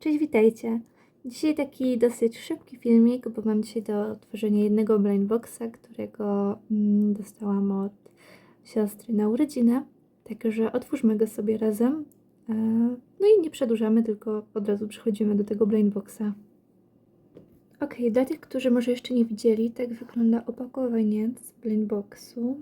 Cześć, witajcie. Dzisiaj taki dosyć szybki filmik, bo mam dzisiaj do otworzenia jednego blind boxa, którego mm, dostałam od siostry na urodzinę. Także otwórzmy go sobie razem. E, No i nie przedłużamy, tylko od razu przechodzimy do tego blind boxa. Ok, dla tych, którzy może jeszcze nie widzieli, tak wygląda opakowanie z blind boxu.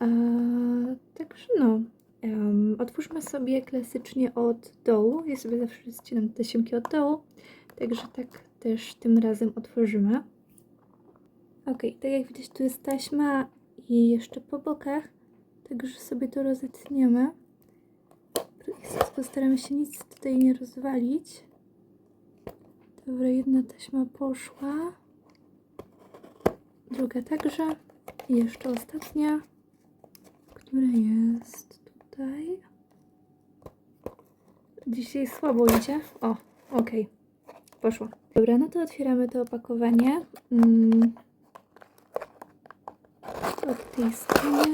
E, Także no, Em, otwórzmy sobie klasycznie od dołu. Ja sobie zawsze ścinam te siemki od dołu, także tak też tym razem otworzymy. Ok, tak jak widać tu jest taśma i jeszcze po bokach, także sobie to rozetniemy. Postaramy się nic tutaj nie rozwalić. Dobra, jedna taśma poszła. Druga także. I jeszcze ostatnia, która jest tutaj. Dzisiaj słabo idzie. O, okej. Poszło. Dobra, no to otwieramy to opakowanie. Mm. Od tej strony.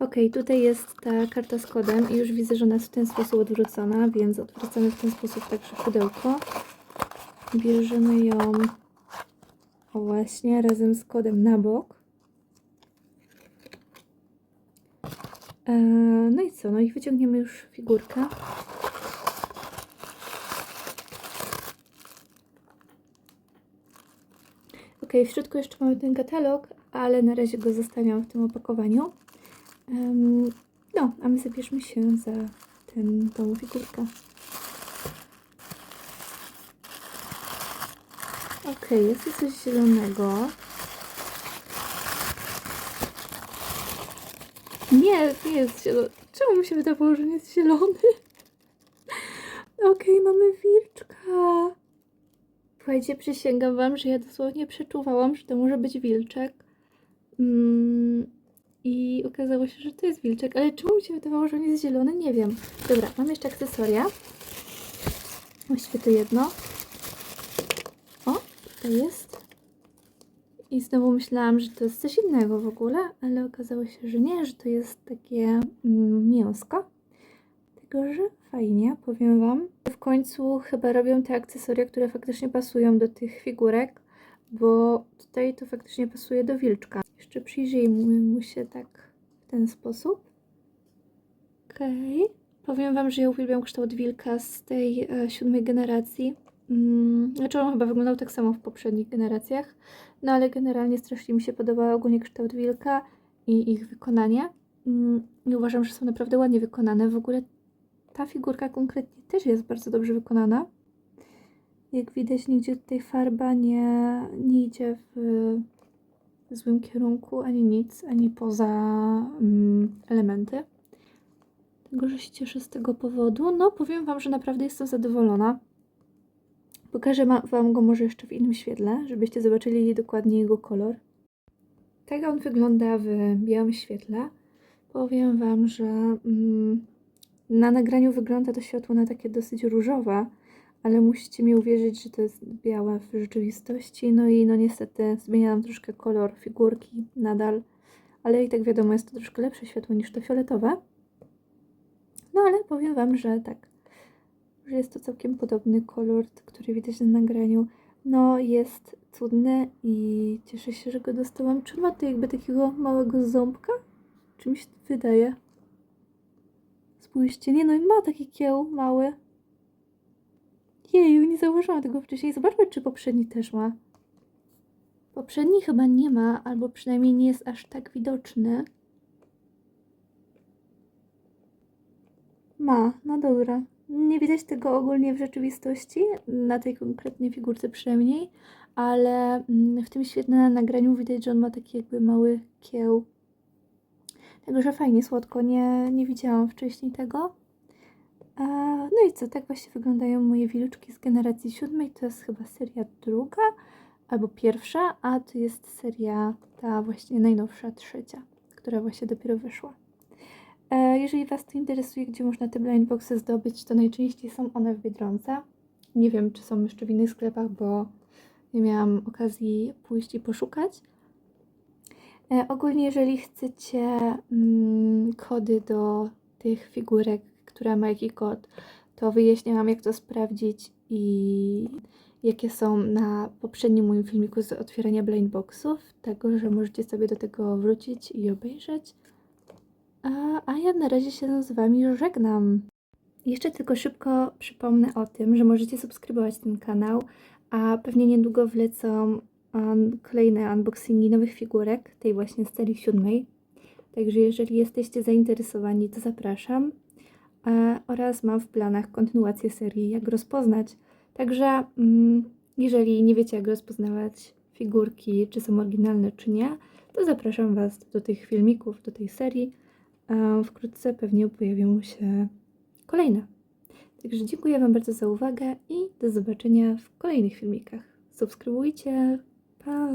Ok, tutaj jest ta karta z kodem i już widzę, że ona jest w ten sposób odwrócona, więc odwracamy w ten sposób także pudełko. Bierzemy ją o właśnie razem z kodem na bok. No i co? No i wyciągniemy już figurkę. Ok, w środku jeszcze mamy ten katalog, ale na razie go zostawiam w tym opakowaniu. No, a my zabierzmy się za ten, tą figurkę. Ok, jest tu coś zielonego. Nie, nie jest zielony. Czemu mi się wydawało, że nie jest zielony? Okej, mamy wilczka. Słuchajcie, przysięgam wam, że ja dosłownie przeczuwałam, że to może być wilczek. Mm, I okazało się, że to jest wilczek. Ale czemu mi się wydawało, że on jest zielony? Nie wiem. Dobra, mam jeszcze akcesoria. Właściwie to jedno. O, tutaj jest. I znowu myślałam, że to jest coś innego w ogóle, ale okazało się, że nie, że to jest takie mm, mięsko. Tylko, że fajnie, powiem Wam. W końcu chyba robią te akcesoria, które faktycznie pasują do tych figurek, bo tutaj to faktycznie pasuje do wilczka. Jeszcze przyjrzyjmy mu się tak w ten sposób. Okej. Powiem Wam, że ja uwielbiam kształt wilka z tej e, siódmej generacji. Mm, znaczy on chyba wyglądał tak samo w poprzednich generacjach, no ale generalnie strasznie mi się podoba ogólnie kształt wilka i ich wykonanie. Mm, I uważam, że są naprawdę ładnie wykonane. W ogóle ta figurka konkretnie też jest bardzo dobrze wykonana. Jak widać, nigdzie tutaj farba nie, nie idzie w złym kierunku, ani nic, ani poza mm, elementy. Tego, że się cieszę z tego powodu. No, powiem Wam, że naprawdę jestem zadowolona. Pokażę Wam go może jeszcze w innym świetle, żebyście zobaczyli dokładnie jego kolor. Tak on wygląda w białym świetle. Powiem Wam, że mm, na nagraniu wygląda to światło na takie dosyć różowe, ale musicie mi uwierzyć, że to jest białe w rzeczywistości. No i no niestety zmienia nam troszkę kolor figurki nadal, ale i tak wiadomo, jest to troszkę lepsze światło niż to fioletowe. No ale powiem Wam, że tak, że jest to całkiem podobny kolor, który widać na nagraniu. No, jest cudny i cieszę się, że go dostałam. Czy ma to jakby takiego małego ząbka? Czy mi się to wydaje? Spójrzcie, nie no i ma taki kieł mały. Jeju, nie zauważyłam tego wcześniej. Zobaczmy, czy poprzedni też ma. Poprzedni chyba nie ma, albo przynajmniej nie jest aż tak widoczny. Ma, no dobra. Nie widać tego ogólnie w rzeczywistości, na tej konkretnej figurce przynajmniej, ale mm, w tym świetnym nagraniu widać, że on ma taki jakby mały kieł. Także fajnie, słodko, nie, nie widziałam wcześniej tego. No i co, tak właśnie wyglądają moje wilczki z generacji siódmej. To jest chyba seria druga albo pierwsza, a to jest seria ta właśnie najnowsza, trzecia, która właśnie dopiero wyszła. E, Jeżeli Was to interesuje, gdzie można te blind boxy zdobyć, to najczęściej są one w Biedronce. Nie wiem, czy są jeszcze w innych sklepach, bo nie miałam okazji pójść i poszukać. E, ogólnie, jeżeli chcecie mm, kody do tych figurek, która ma jaki kod, to wyjaśniałam, jak to sprawdzić i jakie są na poprzednim moim filmiku z otwierania blind boxów, tego, że możecie sobie do tego wrócić i obejrzeć. A, a ja na razie się z Wami żegnam. Jeszcze tylko szybko przypomnę o tym, że możecie subskrybować ten kanał, a pewnie niedługo wlecą um, kolejne unboxingi nowych figurek, tej właśnie z serii siódmej. Także jeżeli jesteście zainteresowani, to zapraszam. Oraz mam w planach kontynuację serii Jak rozpoznać. Także mm, jeżeli nie wiecie, jak rozpoznawać figurki, czy są oryginalne, czy nie, to zapraszam Was do tych filmików, do tej serii. E, wkrótce pewnie pojawią się kolejne. Także dziękuję Wam bardzo za uwagę i do zobaczenia w kolejnych filmikach. Subskrybujcie. Pa!